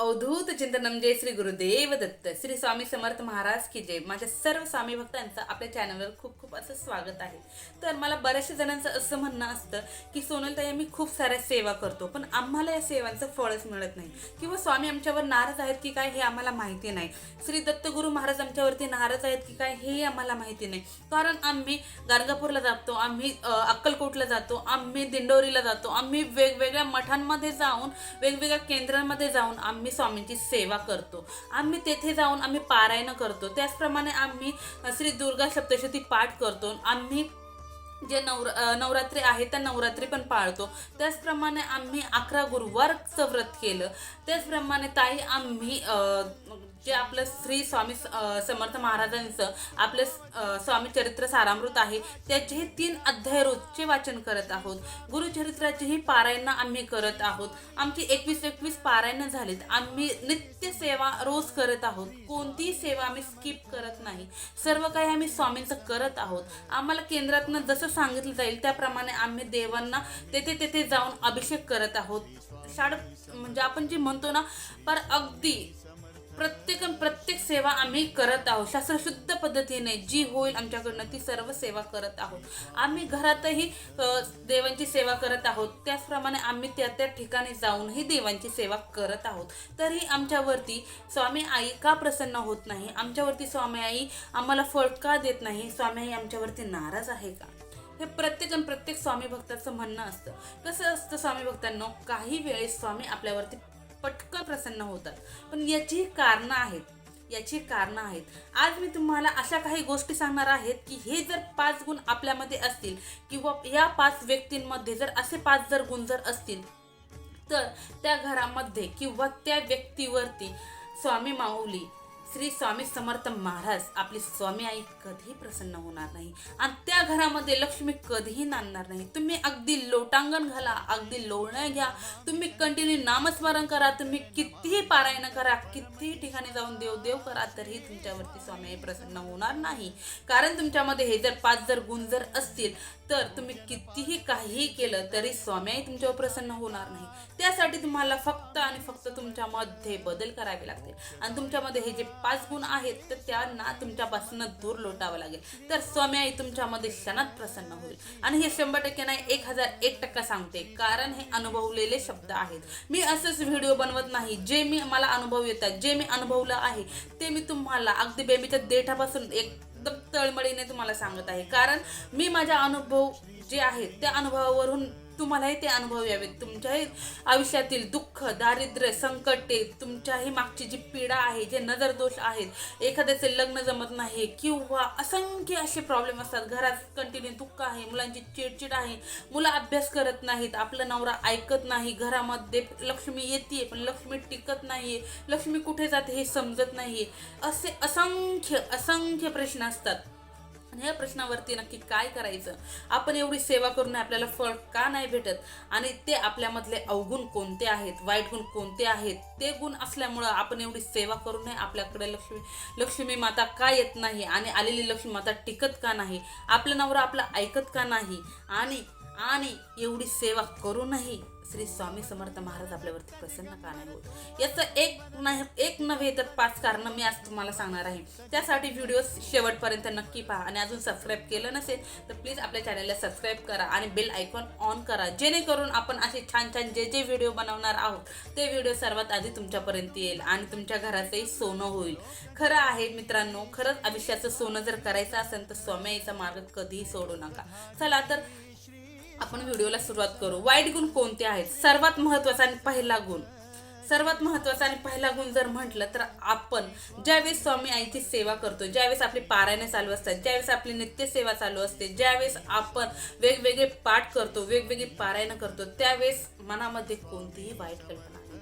अवधूत चिंतनम जय श्री गुरुदेव दत्त श्री स्वामी समर्थ महाराज की जय. माझ्या सर्व स्वामी भक्तांचं आपल्या चॅनलवर खूप खूप असं स्वागत आहे. तर मला बऱ्याचशा जणांचं असं म्हणणं असतं की सोनलताई आम्ही खूप साऱ्या सेवा करतो पण आम्हाला या सेवांचं फळच मिळत नाही. किंवा स्वामी आमच्यावर नाराज आहेत की काय हे आम्हाला माहिती नाही. श्री दत्तगुरु महाराज आमच्यावरती नाराज आहेत की काय हे आम्हाला माहिती नाही. कारण आम्ही गाणगापूरला जातो आम्ही अक्कलकोटला जातो आम्ही दिंडोरीला जातो आम्ही वेगवेगळ्या मठांमध्ये जाऊन वेगवेगळ्या केंद्रांमध्ये जाऊन आम्ही स्वामींची सेवा करतो. आम्ही तेथे जाऊन आम्ही पारायणं करतो. त्याचप्रमाणे आम्ही श्री दुर्गा सप्तशती पाठ करतो. आम्ही जे नवर नवरात्री आहे त्या नवरात्री पण पाळतो. त्याचप्रमाणे आम्ही अकरा गुरुवारचं व्रत केलं. त्याचप्रमाणे ताई आम्ही जे आपलं श्री स्वामी समर्थ महाराजांचं आपलं स्वामी चरित्र सारामृत आहे त्याचे तीन अध्याय रोजचे वाचन करत आहोत. गुरुचरित्राचेही पारायणं आम्ही करत आहोत. आमची एकवीस एकवीस पारायणं झालीत. आम्ही नित्य सेवा रोज करत आहोत. कोणतीही सेवा आम्ही स्किप करत नाही. सर्व काही आम्ही स्वामींचं करत आहोत. आम्हाला केंद्रातनं जसं सांगितलं जाईल. त्याप्रमाणे आम्ही देवांना तेथे तेथे जाऊन अभिषेक करत आहोत. शाळ म्हणजे आपण जे म्हणतो ना पर अगदी प्रत्येक प्रत्येक सेवा आम्ही करत आहोत. शास्त्रशुद्ध पद्धतीने जी होईल आमच्याकडनं ती सर्व सेवा करत आहोत. आम्ही घरातही देवांची सेवा करत आहोत. त्याचप्रमाणे आम्ही त्या त्या ठिकाणी जाऊनही देवांची सेवा करत आहोत. तरी आमच्यावरती स्वामी आई का प्रसन्न होत नाही? आमच्यावरती स्वामी आई आम्हाला फळ का देत नाही? स्वामी आई आमच्यावरती नाराज आहे का? हे प्रत्येक आणि प्रत्येक स्वामी भक्ताचं म्हणणं असतं. कसं असतं स्वामी भक्तांना? काही वेळेस स्वामी आपल्यावरती पटकन प्रसन्न होतात. पण याची कारणं आहेत. याची कारणं आहेत. आज मी तुम्हाला अशा काही गोष्टी सांगणार आहेत की हे जर पाच गुण आपल्यामध्ये असतील किंवा या पाच व्यक्तींमध्ये जर असे पाच जर गुण जर असतील तर त्या घरामध्ये किंवा त्या व्यक्तीवरती स्वामी माऊली श्री स्वामी समर्थ महाराज आपली स्वामी आई कधी प्रसन्न होणार नाही. आणि त्या घरामध्ये लक्ष्मी कधीही नांदणार नाही. तुम्ही अगदी लोटांगण घाला अगदी लोळणं घ्या. तुम्ही कंटिन्यू नामस्मरण करा तुम्ही कितीही पारायण करा कितीही ठिकाणी जाऊन देव देव करा तरीही तुमच्यावरती स्वामी आई प्रसन्न होणार नाही. कारण तुमच्यामध्ये हे जर पाच जर गुण जर असतील तर तुम्ही कितीही काहीही केलं तरी स्वामी आई तुमच्यावर प्रसन्न होणार नाही. त्यासाठी तुम्हाला फक्त आणि फक्त तुमच्यामध्ये बदल करावे लागतील. आणि तुमच्यामध्ये हे जे पाच गुण आहेत तर त्यांना तुमच्यापासून दूर लोटावं लागेल. तर स्वामी आई तुमच्यामध्ये क्षणात प्रसन्न होईल. आणि हे शंभर टक्के नाही एक हजार एक टक्का सांगते. कारण हे अनुभवलेले शब्द आहेत. मी असंच व्हिडिओ बनवत नाही. जे मी मला अनुभव येतात जे मी अनुभवलं आहे ते मी तुम्हाला अगदी बेबीच्या देठापासून एकदम तळमळीने तुम्हाला सांगत आहे. कारण मी माझ्या अनुभव जे आहेत त्या अनुभवावरून तुम्हालाही ते अनुभव यावेत. तुमच्याही आयुष्यातील दुःख दारिद्र्य संकटे तुमच्याही मागची जी पीडा आहे जे नजर दोष आहेत एखाद्याचे लग्न जमत नाही किंवा असंख्य असे प्रॉब्लेम असतात. घरात कंटिन्यू दुःख आहे मुलांची चिडचिड आहे मुलं अभ्यास करत नाहीत आपलं नवरा ऐकत नाही घरामध्ये लक्ष्मी येते पण लक्ष्मी टिकत नाहीये लक्ष्मी कुठे जाते हे समजत नाहीये. असे असंख्य असंख्य प्रश्न असतात. आणि या प्रश्नावरती नक्की काय करायचं? आपण एवढी सेवा करून आपल्याला फळ का नाही भेटत? आणि ते आपल्यामधले अवगुण कोणते आहेत? वाईट गुण कोणते आहेत? ते गुण असल्यामुळं आपण एवढी सेवा करूनही आपल्याकडे लक्ष्मी लक्ष्मी माता का येत नाही? आणि आलेली लक्ष्मी माता टिकत का नाही? आपला नवरा आपलं ऐकत का नाही? आणि आणि एवढी सेवा करूनही श्री स्वामी समर्थ महाराज आपल्यावरती प्रसन्न का नाही होत? याचं एक नाही एक नव्हे तर पाच कारण मी आज तुम्हाला सांगणार आहे. त्यासाठी व्हिडिओ शेवटपर्यंत नक्की पहा आणि अजून सबस्क्राईब केलं नसेल तर प्लीज आपल्या चॅनलला सबस्क्राईब करा आणि बेल आयकॉन ऑन करा. जेणेकरून आपण असे छान छान जे जे व्हिडिओ बनवणार आहोत ते व्हिडिओ सर्वात आधी तुमच्यापर्यंत येईल आणि तुमच्या घराचंही सोनं होईल. खरं आहे मित्रांनो खरंच आयुष्याचं सोनं जर करायचं असेल तर स्वाम्याचा मार्ग कधीही सोडू नका. चला तर आपण व्हिडिओला सुरुवात करू. वाईट गुण कोणते आहेत? सर्वात महत्त्वाचा आणि पहिला गुण. सर्वात महत्त्वाचा आणि पहिला गुण जर म्हटलं तर आपण ज्यावेळेस स्वामी आईची सेवा करतो ज्यावेळेस आपली पारायणे चालू असतात ज्यावेळेस आपली नित्य सेवा चालू असते ज्यावेळेस आपण वेगवेगळे पाठ करतो वेगवेगळी पारायणं करतो त्यावेळेस मनामध्ये कोणतीही वाईट कल्पना नाही.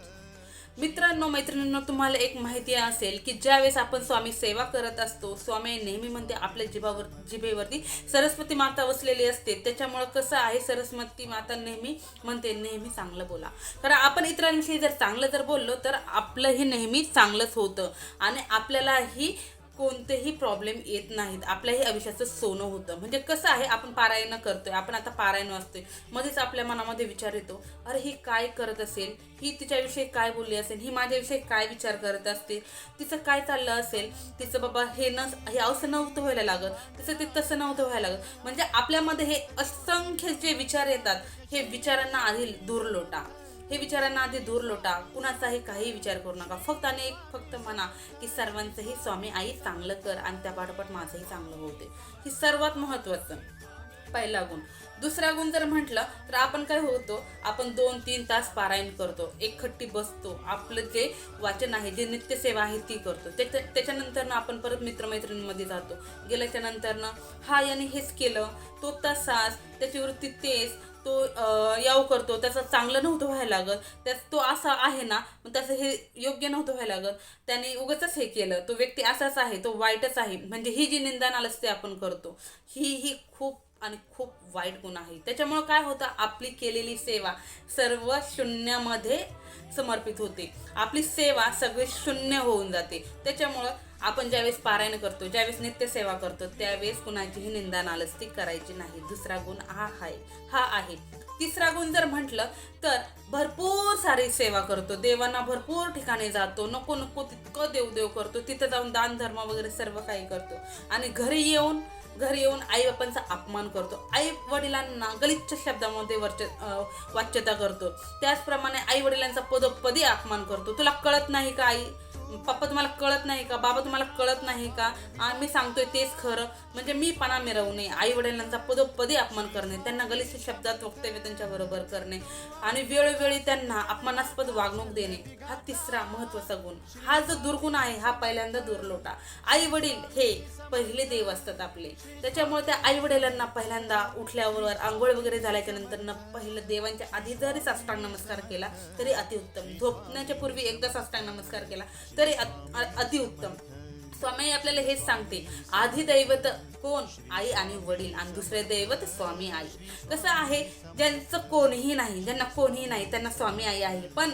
मित्रांनो मैत्रिणींनो तुम्हाला एक माहिती असेल की ज्यावेळेस आपण स्वामी सेवा करत असतो स्वामी नेहमी म्हणते आपल्या जिभावर जिभेवरती सरस्वती माता वसलेली असते. त्याच्यामुळं कसं आहे सरस्वती माता नेहमी म्हणते नेहमी चांगलं बोला. कारण आपण इतरांविषयी जर चांगलं जर बोललो तर आपलंही नेहमी चांगलंच होतं. आणि आपल्यालाही कोणतेही प्रॉब्लेम येत नाहीत. आपल्याही आयुष्याचं सोनं होतं. म्हणजे कसं आहे आपण पारायण करतोय. आपण आता पारायण वाचतोय. मध्येच आपल्या मनामध्ये विचार येतो अरे ही काय करत असेल? ही तिच्याविषयी काय बोलली असेल? ही माझ्याविषयी काय विचार करत असते? तिचं काय चाललं असेल? तिचं बाबा हे न हे असं नव्हतं व्हायला लागत. तिचं ते तसं नव्हतं व्हायला लागत. म्हणजे आपल्यामध्ये हे असंख्य जे विचार येतात हे विचारांना आधी दूर लोटा हे विचारांना आधी दूर लोटा. कुणाचाही काही विचार करू नका. फक्त आणि एक फक्त म्हणा की सर्वांचंही स्वामी आई चांगलं कर आणि त्या पाठोपाठ माझंही चांगलं होते ही सर्वात महत्त्वाचं. पहिला गुण. दुसरा गुण जर म्हटलं तर आपण काय होतो? आपण दोन तीन तास पारायण करतो. एक खट्टी बसतो. आपलं जे वाचन आहे जे नित्यसेवा आहे ती करतो. त्याच्या त्याच्यानंतरनं आपण परत मित्रमैत्रिणींमध्ये जातो. गेल्याच्या नंतरनं हा याने हेच केलं. तो तसाच त्याची वृत्ती तेच तो याव करतो. त्याचं चांगलं नव्हतं व्हायला लागत. त्याच तो असा आहे ना मग त्याचं हे योग्य नव्हतं व्हायला लागत. त्याने उगच हे केलं. तो व्यक्ती असाच आहे तो वाईटच आहे. म्हणजे ही जी निंदा ते आपण करतो ही ही खूप आणि खूप वाईट गुण आहे. त्याच्यामुळं काय होतं? आपली केलेली सेवा सर्व शून्यामध्ये समर्पित होते. आपली सेवा सगळी शून्य होऊन जाते. त्याच्यामुळं आपण ज्यावेळेस पारायण करतो ज्यावेळेस नित्यसेवा करतो त्यावेळेस कुणाचीही निंदा नालस्ती करायची नाही. दुसरा गुण हा आहे हा आहे. तिसरा गुण जर म्हटलं तर भरपूर सारी सेवा करतो. देवांना भरपूर ठिकाणी जातो. नको नको तितकं देवदेव करतो. तिथं जाऊन दान धर्म वगैरे सर्व काही करतो. आणि घरी येऊन घरी येऊन आई बापांचा अपमान करतो. आई वडिलांना गलिच्छ शब्दामध्ये वर्च वाच्यता करतो. त्याचप्रमाणे आई वडिलांचा पदोपदी अपमान करतो. तुला कळत नाही का आई? पप्पा तुम्हाला कळत नाही का? बाबा तुम्हाला कळत नाही का? मी सांगतोय तेच खरं. म्हणजे मी पणा मिरवू नये. आई वडिलांचा पदोपदी अपमान करणे त्यांना गलिच्छ शब्दात वक्तव्य त्यांच्या बरोबर करणे आणि वेळोवेळी त्यांना अपमानास्पद वागणूक देणे हा तिसरा महत्त्वाचा गुण. हा जो दुर्गुण आहे हा पहिल्यांदा दुर्लोटा. आई वडील हे पहिले देव असतात आपले. त्याच्यामुळे त्या आई वडिलांना पहिल्यांदा उठल्यावर आंघोळ वगैरे झाल्याच्यानंतर पहिलं देवांच्या आधी जरी साष्टांग नमस्कार केला तरी अतिउत्तम. झोपण्याच्या पूर्वी एकदा साष्टांग नमस्कार केला तरी अतिउत्तम स्वामी आपल्याला हेच सांगते आधी दैवत कोण? आई आणि वडील आणि दुसरे दैवत स्वामी आई कसं आहे ज्यांचं कोणीही नाही ज्यांना कोणीही नाही त्यांना स्वामी आई आहे. पण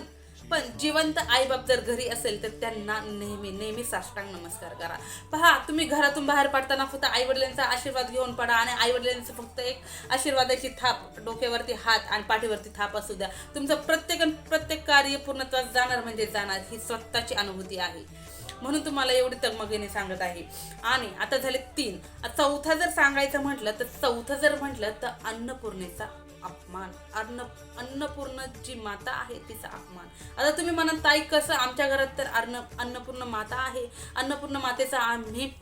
पण जिवंत आईबाप जर घरी असेल तर त्यांना नेहमी नेहमी साष्टांग नमस्कार करा. पहा तुम्ही घरातून बाहेर पडताना फक्त आईवडिलांचा आशीर्वाद घेऊन पडा आणि आईवडिलांचं फक्त एक आशीर्वादाची थाप डोक्यावरती हात आणि पाठीवरती थाप असू द्या. तुमचं प्रत्येक प्रत्येक कार्य पूर्णत्वास जाणार म्हणजे जाणार ही स्वतःची अनुभूती आहे. म्हणून तुम्हाला एवढी तगमगीने सांगत आहे. आणि आता झाले तीन. चौथा जर सांगायचं म्हटलं तर चौथं जर म्हटलं तर अन्नपूर्णेचा अपमान. अन्न अन्नपूर्ण जी माता आहे तिचा अपमान. आता तुम्ही म्हणा ताई कसं? आमच्या घरात तर अन्न अन्नपूर्ण माता आहे. अन्नपूर्ण मातेचा आम्ही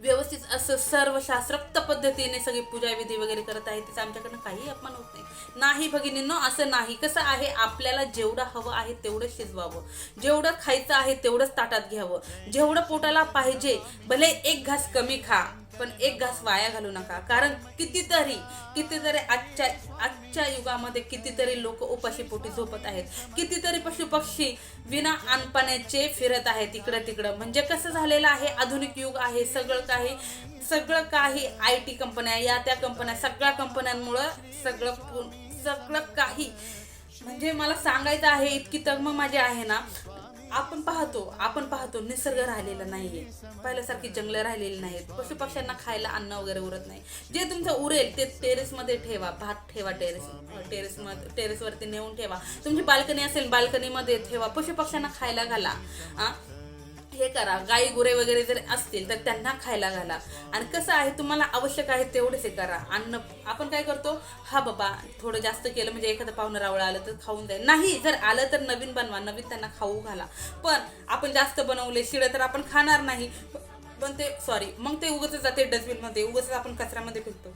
व्यवस्थित असं सर्व शास्त्रोक्त पद्धतीने सगळी पूजा विधी वगैरे करत आहे. तिचा आमच्याकडनं काही अपमान होत नाही. नाही भगिनींनो असं नाही. कसं आहे? आपल्याला जेवढं हवं आहे तेवढं शिजवावं. जेवढं खायचं आहे तेवढंच ताटात घ्यावं. जेवढं पोटाला पाहिजे भले एक घास कमी खा. पण एक घास वाया घालू नका. कारण कितीतरी कितीतरी आजच्या आजच्या युगामध्ये कितीतरी लोक उपाशी पोटी झोपत आहेत. कितीतरी पशुपक्षी विना आणपाण्याचे फिरत आहेत इकडं तिकडं म्हणजे कसं झालेलं आहे? आधुनिक युग आहे. सगळं काही सगळं काही आय टी कंपन्या या त्या कंपन्या सगळ्या कंपन्यांमुळं सगळं सगळं काही. म्हणजे मला सांगायचं आहे इतकी तगमग माझी आहे ना आपण पाहतो आपण पाहतो निसर्ग राहिलेला नाहीये. पहिल्यासारखी जंगलं राहिलेली नाहीत. पशुपक्ष्यांना खायला अन्न वगैरे उरत नाही. जे तुमचं उरेल ते टेरेसमध्ये ठेवा भात ठेवा टेरेस टेरेस मध्ये टेरेसवरती नेऊन ठेवा. तुमची बाल्कनी असेल बाल्कनीमध्ये ठेवा. पशुपक्ष्यांना खायला घाला हे करा गाई गुरे वगैरे जर असतील तर त्यांना खायला घाला. आणि कसं आहे तुम्हाला आवश्यक आहे तेवढेच हे करा. अन्न आपण काय करतो हा बाबा थोडं जास्त केलं म्हणजे एखादं पाहुणं रावळं आलं तर खाऊन जाईल नाही जर आलं तर नवीन बनवा नवीन त्यांना खाऊ घाला. पण आपण जास्त बनवले शिळं तर आपण खाणार नाही. पण ते सॉरी मग ते उगच जाते डस्टबिनमध्ये उगच आपण कचऱ्यामध्ये फिरतो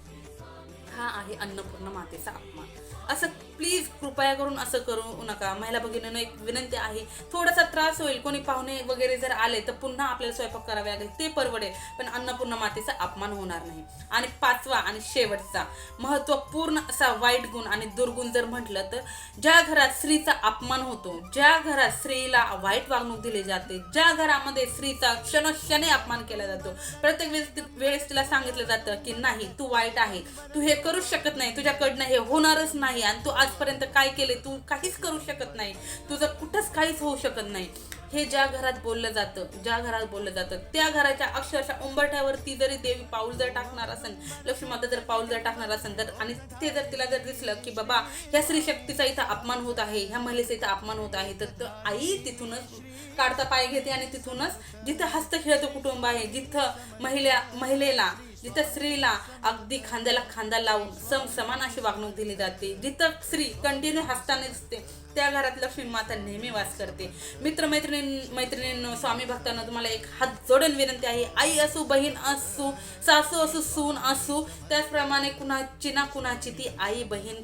हा आहे अन्नपूर्ण मातेचा अपमान. असं प्लीज कृपया करून असं करू नका. महिला भगिनीनं एक विनंती आहे. थोडासा त्रास होईल. कोणी पाहुणे वगैरे जर आले तर पुन्हा आपल्याला स्वयंपाक करावे लागेल. ते परवडेल पण अन्नपूर्ण मातेचा अपमान होणार नाही. आणि पाचवा आणि शेवटचा महत्त्वपूर्ण असा वाईट गुण आणि दुर्गुण जर म्हटलं तर ज्या घरात स्त्रीचा अपमान होतो ज्या घरात स्त्रीला वाईट वागणूक दिली जाते ज्या घरामध्ये स्त्रीचा क्षणक्षणे अपमान केला जातो. प्रत्येक वेळेस वेळेस तिला सांगितलं जातं की नाही तू वाईट आहे. तू हे करूच शकत नाही. तुझ्याकडनं हे होणारच नाही आणि तू आज आजपर्यंत काय केले तू काहीच करू शकत नाही. तुझं कुठंच काहीच होऊ शकत नाही. हे ज्या घरात बोललं जातं ज्या घरात बोललं जातं त्या घराच्या अक्षरशः उंबरठ्यावरती जरी देवी पाऊल जर टाकणार असेल लक्ष्मी माता जर पाऊल जर टाकणार असेल तर आणि तिथे जर तिला जर दिसलं की बाबा ह्या स्त्री शक्तीचा इथं अपमान होत आहे ह्या महिलेचा इथं अपमान होत आहे तर तो आई तिथूनच काढता पाय घेते आणि तिथूनच जिथं हस्त खेळतं कुटुंब आहे जिथं महिला महिलेला जिथं स्त्रीला अगदी खांद्याला खांदा लावून सम समान अशी वागणूक दिली जाते जिथं स्त्री कंटिन्यू हसताना दिसते त्या घरात लक्ष्मी माता नेहमी वास करते. मित्रमैत्रिणी मैत्रिणींनो स्वामी भक्तांना तुम्हाला एक हात जोडून विनंती आहे आई असू बहीण असू सासू असू सून असू त्याचप्रमाणे कुणाची ना कुणाची ती आई बहीण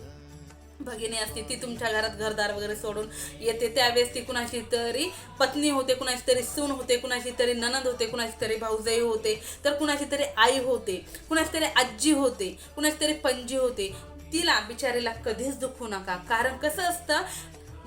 भगिनी असते ती तुमच्या घरात घरदार वगैरे सोडून येते. त्यावेळेस ती कुणाची तरी पत्नी होते कुणाची तरी सून होते कुणाची तरी ननद होते कुणाची तरी भाऊजाई होते तर कुणाची तरी आई होते कुणाची तरी आजी होते कुणाची तरी पणजी होते. तिला बिचारीला कधीच दुखू नका. कारण कसं असतं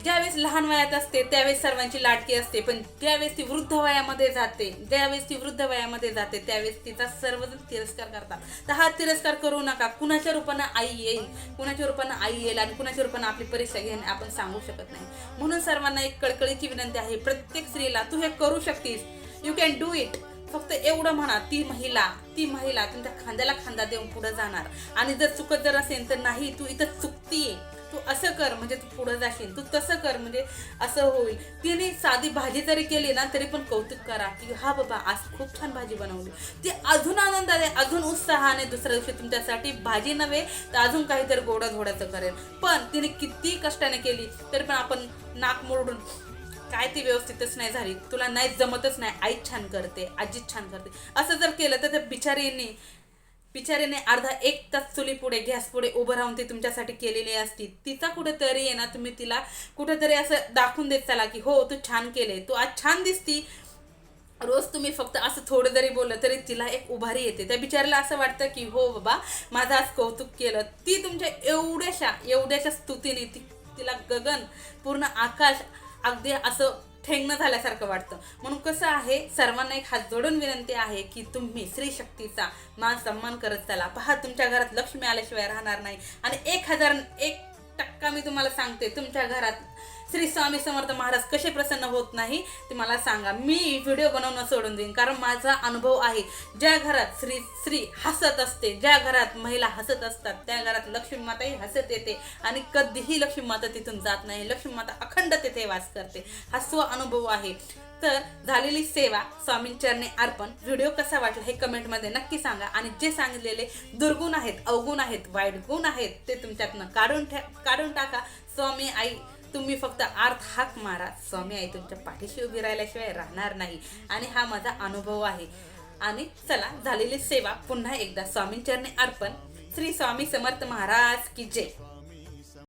ज्यावेळेस लहान वयात असते त्यावेळेस सर्वांची लाटकी असते पण ज्यावेळेस ती वृद्ध वयामध्ये जाते ज्यावेळेस ती वृद्ध वयामध्ये जाते त्यावेळेस तिचा सर्वजण तिरस्कार करतात. तर हा तिरस्कार करू नका. कुणाच्या रूपानं आई येईल कुणाच्या रूपानं आई येईल आणि कुणाच्या रूपानं आपली परीक्षा घेणे आपण सांगू शकत नाही. म्हणून सर्वांना एक कळकळीची विनंती आहे प्रत्येक स्त्रीला तू हे करू शकतीस. यू कॅन डू इट फक्त एवढं म्हणा ती महिला ती महिला तुमच्या खांद्याला खांदा देऊन पुढे जाणार. आणि जर चुकत जर असेल तर नाही तू इथं चुकतीये. तू असं कर म्हणजे तू पुढं जाशील. तू तसं कर म्हणजे असं होईल. तिने साधी भाजी जरी केली ना तरी पण कौतुक करा की हा बाबा आज खूप छान भाजी बनवली. ती अजून आनंदाने अजून उत्साहाने दुसऱ्या दिवशी तुमच्यासाठी भाजी नव्हे तर अजून काहीतरी गोडा धोड्याचं करेल. पण तिने किती कष्टाने केली तरी पण आपण नाक मोडून काय ती व्यवस्थितच नाही झाली. तुला नाही जमतच नाही आई छान करते आजी छान करते. असं जर केलं तर त्या बिचारीने बिचारीने अर्धा एक तास चुली पुढे गॅस पुढे उभं राहून ती तुमच्यासाठी केलेली असती. तिचा कुठेतरी आहे ना तुम्ही तिला कुठेतरी असं दाखवून देत चला की हो तू छान केले तू आज छान दिसती. रोज तुम्ही फक्त असं थोडं जरी बोललं तरी तिला एक उभारी येते. त्या बिचारीला असं वाटतं की हो बाबा माझं आज कौतुक केलं. ती तुमच्या एवढ्याशा एवढ्याशा स्तुतीने ती तिला गगन पूर्ण आकाश अगदी असं ठेंगणं झाल्यासारखं वाटतं. म्हणून कसं आहे सर्वांना एक हात जोडून विनंती आहे की तुम्ही स्त्री शक्तीचा मान सन्मान करत चला. पहा तुमच्या घरात लक्ष्मी आल्याशिवाय राहणार नाही. आणि एक हजार एक टक्का मी तुम्हाला सांगते तुमच्या घरात श्री स्वामी समर्थ महाराज कसे प्रसन्न होत नाही ते मला सांगा. मी व्हिडिओ बनवणं सोडून देईन. कारण माझा अनुभव आहे ज्या घरात श्री श्री हसत असते ज्या घरात महिला हसत असतात त्या घरात लक्ष्मी माताही हसत येते आणि कधीही लक्ष्मी माता तिथून जात नाही. लक्ष्मी माता अखंड तेथे वास करते. हा स्व अनुभव आहे. तर झालेली सेवा स्वामींचरणे अर्पण. व्हिडिओ कसा वाटला हे कमेंटमध्ये नक्की सांगा. आणि जे सांगितलेले दुर्गुण आहेत अवगुण आहेत वाईट गुण आहेत ते तुमच्यातनं काढून ठे काढून टाका. स्वामी आई तुम्ही फक्त आर्थ हाक मारा. स्वामी आई तुमच्या पाठीशी उभी राहिल्याशिवाय राहणार नाही. आणि हा माझा अनुभव आहे. आणि चला झालेली सेवा पुन्हा एकदा स्वामींचरणे अर्पण. श्री स्वामी समर्थ महाराज की जय.